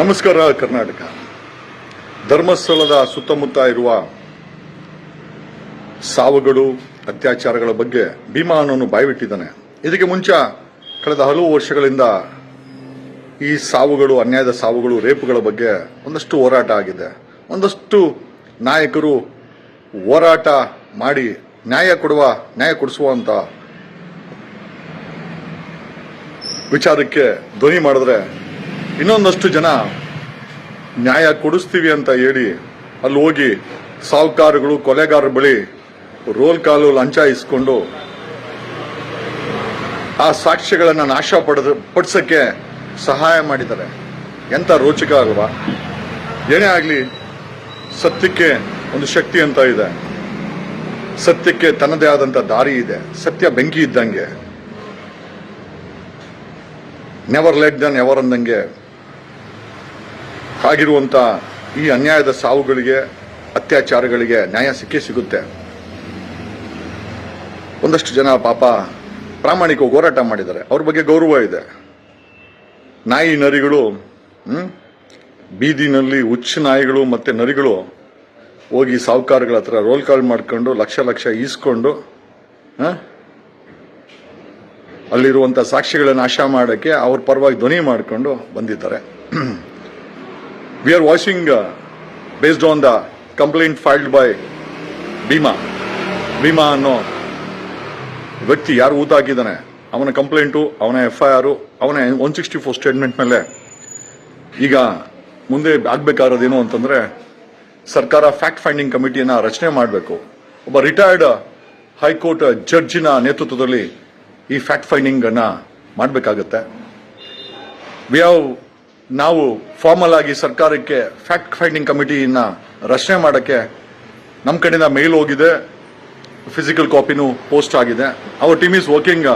ನಮಸ್ಕಾರ, ಕರ್ನಾಟಕ. ಧರ್ಮಸ್ಥಳದ ಸುತ್ತಮುತ್ತ ಇರುವ ಸಾವುಗಳು, ಅತ್ಯಾಚಾರಗಳ ಬಗ್ಗೆ ಭೀಮಾನನ್ನು ಬಾಯ್ಬಿಟ್ಟಿದ್ದಾನೆ. ಇದಕ್ಕೆ ಮುಂಚೆ ಕಳೆದ ಹಲವು ವರ್ಷಗಳಿಂದ ಈ ಸಾವುಗಳು, ಅನ್ಯಾಯದ ಸಾವುಗಳು, ರೇಪುಗಳ ಬಗ್ಗೆ ಒಂದಷ್ಟು ಹೋರಾಟ ಆಗಿದೆ. ಒಂದಷ್ಟು ನಾಯಕರು ಹೋರಾಟ ಮಾಡಿ ನ್ಯಾಯ ಕೊಡುವ, ನ್ಯಾಯ ಕೊಡಿಸುವಂತ ವಿಚಾರಕ್ಕೆ ಧ್ವನಿ ಮಾಡಿದ್ರೆ ಇನ್ನೊಂದಷ್ಟು ಜನ ನ್ಯಾಯ ಕೊಡಿಸ್ತೀವಿ ಅಂತ ಹೇಳಿ ಅಲ್ಲಿ ಹೋಗಿ ಸಾಹುಕಾರಗಳು, ಕೊಲೆಗಾರರ ಬಳಿ ರೋಲ್ ಕಾಲು ಲಂಚ ಇಸ್ಕೊಂಡು ಆ ಸಾಕ್ಷ್ಯಗಳನ್ನು ನಾಶ ಪಡೆದ, ಪಡಿಸಕ್ಕೆ ಸಹಾಯ ಮಾಡಿದ್ದಾರೆ. ಎಂತ ರೋಚಕ ಅಲ್ವಾ? ಏನೇ ಆಗಲಿ ಸತ್ಯಕ್ಕೆ ಒಂದು ಶಕ್ತಿ ಅಂತ ಇದೆ. ಸತ್ಯಕ್ಕೆ ತನ್ನದೇ ಆದಂತ ದಾರಿ ಇದೆ. ಸತ್ಯ ಬೆಂಕಿ ಇದ್ದಂಗೆ. ನೆವರ್ ಲೆಟ್ ದನ್ ಎವರ್ ಅಂದಂಗೆ ಆಗಿರುವಂತ ಈ ಅನ್ಯಾಯದ ಸಾವುಗಳಿಗೆ, ಅತ್ಯಾಚಾರಗಳಿಗೆ ನ್ಯಾಯ ಸಿಕ್ಕೇ ಸಿಗುತ್ತೆ. ಒಂದಷ್ಟು ಜನ ಪಾಪ ಪ್ರಾಮಾಣಿಕ ಹೋರಾಟ ಮಾಡಿದ್ದಾರೆ. ಅವ್ರ ಬಗ್ಗೆ ಗೌರವ ಇದೆ. ನಾಯಿ ನರಿಗಳು ಬೀದಿನಲ್ಲಿ ಹುಚ್ಚು ನಾಯಿಗಳು ಮತ್ತೆ ನರಿಗಳು ಹೋಗಿ ಸಾಹುಕಾರಗಳ ಹತ್ರ ರೋಲ್ ಕಾಲ್ ಮಾಡ್ಕೊಂಡು ಲಕ್ಷ ಲಕ್ಷ ಈಸ್ಕೊಂಡು ಅಲ್ಲಿರುವಂಥ ಸಾಕ್ಷಿಗಳನ್ನ ನಾಶ ಮಾಡೋಕ್ಕೆ ಅವ್ರ ಪರವಾಗಿ ಧ್ವನಿ ಮಾಡಿಕೊಂಡು ಬಂದಿದ್ದಾರೆ. We are uh, based on the complaint filed by Bhima Bhima ಅನ್ನೋ ವ್ಯಕ್ತಿ ಯಾರು ಊತ ಹಾಕಿದ್ದಾನೆ ಅವನ ಕಂಪ್ಲೇಂಟು ಅವನ ಎಫ್ ಐ ಆರು ಅವನ ಒನ್ ಸಿಕ್ಸ್ಟಿ ಫೋರ್ ಸ್ಟೇಟ್ಮೆಂಟ್ ಮೇಲೆ ಈಗ ಮುಂದೆ ಆಗ್ಬೇಕಾಗಿರೋದೇನು ಅಂತಂದರೆ ಸರ್ಕಾರ ಫ್ಯಾಕ್ಟ್ ಫೈಂಡಿಂಗ್ ಕಮಿಟಿಯನ್ನು ರಚನೆ ಮಾಡಬೇಕು. ಒಬ್ಬ ರಿಟೈರ್ಡ್ ಹೈಕೋರ್ಟ್ ಜಡ್ಜಿನ ನೇತೃತ್ವದಲ್ಲಿ ಈ ಫ್ಯಾಕ್ಟ್ ಫೈಂಡಿಂಗನ್ನು ಮಾಡಬೇಕಾಗತ್ತೆ. ವಿ ಹ್ಯಾವ್ ನಾವು ಫಾರ್ಮಲ್ ಆಗಿ ಸರ್ಕಾರಕ್ಕೆ ಫ್ಯಾಕ್ಟ್ ಫೈಂಡಿಂಗ್ ಕಮಿಟಿಯನ್ನ ರಚನೆ ಮಾಡಕ್ಕೆ ನಮ್ಮ ಕಡೆಯಿಂದ ಮೇಲ್ ಹೋಗಿದೆ. ಫಿಸಿಕಲ್ ಕಾಪಿನೂ ಪೋಸ್ಟ್ ಆಗಿದೆ. Our team is working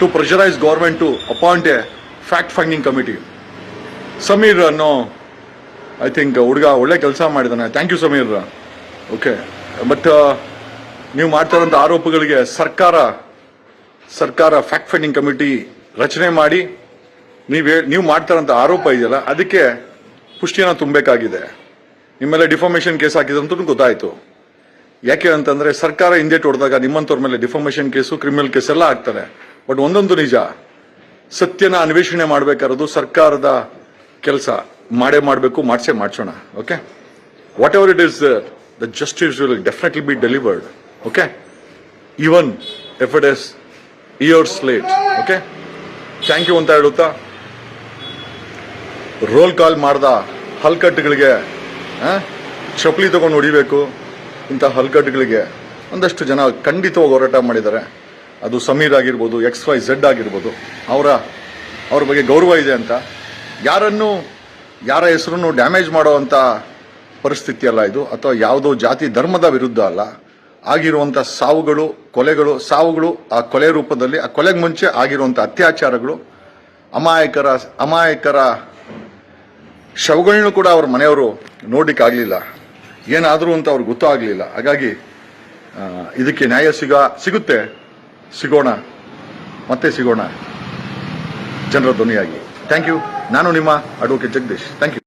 to pressurise government to appoint a fact finding committee Sameer ಅನ್ನೋ ಐ ಥಿಂಕ್ ಹುಡುಗ ಒಳ್ಳೆ ಕೆಲಸ ಮಾಡಿದಾನೆ. Thank you Sameer okay but ನೀವು ಮಾಡ್ತಾ ಆರೋಪಗಳಿಗೆ ಸರ್ಕಾರ ಸರ್ಕಾರ ಫ್ಯಾಕ್ಟ್ ಫೈಂಡಿಂಗ್ ಕಮಿಟಿ ರಚನೆ ಮಾಡಿ ನೀವು ನೀವು ಮಾಡ್ತಾರಂತ ಆರೋಪ ಇದೆಯಲ್ಲ, ಅದಕ್ಕೆ ಪುಷ್ಟಿಯನ್ನು ತುಂಬಬೇಕಾಗಿದೆ. ನಿಮ್ಮೆಲ್ಲ ಡಿಫಾರ್ಮೇಷನ್ ಕೇಸ್ ಹಾಕಿದೆ ಅಂತ ಗೊತ್ತಾಯ್ತು. ಯಾಕೆ ಅಂತಂದ್ರೆ ಸರ್ಕಾರ ಹಿಂದೆ ಹೊಡೆದಾಗ ನಿಮ್ಮಂತವ್ರ ಮೇಲೆ ಡಿಫಾರ್ಮೇಷನ್ ಕೇಸು, ಕ್ರಿಮಿನಲ್ ಕೇಸ್ ಎಲ್ಲ ಆಗ್ತಾರೆ ಬಟ್ ಒಂದೊಂದು ನಿಜ, ಸತ್ಯನ ಅನ್ವೇಷಣೆ ಮಾಡಬೇಕಾರೋದು ಸರ್ಕಾರದ ಕೆಲಸ. ಮಾಡೇ ಮಾಡಬೇಕು, ಮಾಡಿಸೇ ಮಾಡಿಸೋಣ, okay? Whatever it is the justice will definitely be delivered okay? Even if it is years late okay? Thank you ಅಂತ ಹೇಳುತ್ತಾ? ರೋಲ್ ಕಾಲ್ ಮಾಡ್ದ ಹಲ್ಕಟ್ಟುಗಳಿಗೆ ಚಪ್ಪಲಿ ತಗೊಂಡು ಹೊಡಿಬೇಕು ಇಂಥ ಹಲ್ಕಟ್ಟುಗಳಿಗೆ ಒಂದಷ್ಟು ಜನ ಖಂಡಿತವಾಗಿ ಹೋರಾಟ ಮಾಡಿದ್ದಾರೆ. ಅದು ಸಮೀರ್ ಆಗಿರ್ಬೋದು ಎಕ್ಸ್ ವೈ ಝೆಡ್ ಆಗಿರ್ಬೋದು, ಅವರ, ಅವ್ರ ಬಗ್ಗೆ ಗೌರವ ಇದೆ ಅಂತ. ಯಾರನ್ನು, ಯಾರ ಹೆಸರನ್ನು ಡ್ಯಾಮೇಜ್ ಮಾಡುವಂಥ ಪರಿಸ್ಥಿತಿ ಅಲ್ಲ ಇದು, ಅಥವಾ ಯಾವುದೋ ಜಾತಿ ಧರ್ಮದ ವಿರುದ್ಧ ಅಲ್ಲ. ಆಗಿರುವಂಥ ಸಾವುಗಳು, ಕೊಲೆಗಳು, ಸಾವುಗಳು ಆ ಕೊಲೆ ರೂಪದಲ್ಲಿ, ಆ ಕೊಲೆಗೆ ಮುಂಚೆ ಆಗಿರುವಂಥ ಅತ್ಯಾಚಾರಗಳು ಅಮಾಯಕರ ಅಮಾಯಕರ ಶವಗಳನ್ನೂ ಕೂಡ ಅವ್ರ ಮನೆಯವರು ನೋಡ್ಲಿಕ್ಕೆ ಆಗ್ಲಿಲ್ಲ. ಏನಾದರೂ ಅಂತ ಅವ್ರಿಗೆ ಗೊತ್ತಾಗ್ಲಿಲ್ಲ ಹಾಗಾಗಿ ಇದಕ್ಕೆ ನ್ಯಾಯ ಸಿಗ, ಸಿಗುತ್ತೆ. ಸಿಗೋಣ. ಮತ್ತೆ ಸಿಗೋಣ. ಜನರ ಧ್ವನಿಯಾಗಿ. Thank you. ನಾನು ನಿಮ್ಮ ಅಡ್ವೊಕೇಟ್ ಜಗದೀಶ್. Thank you.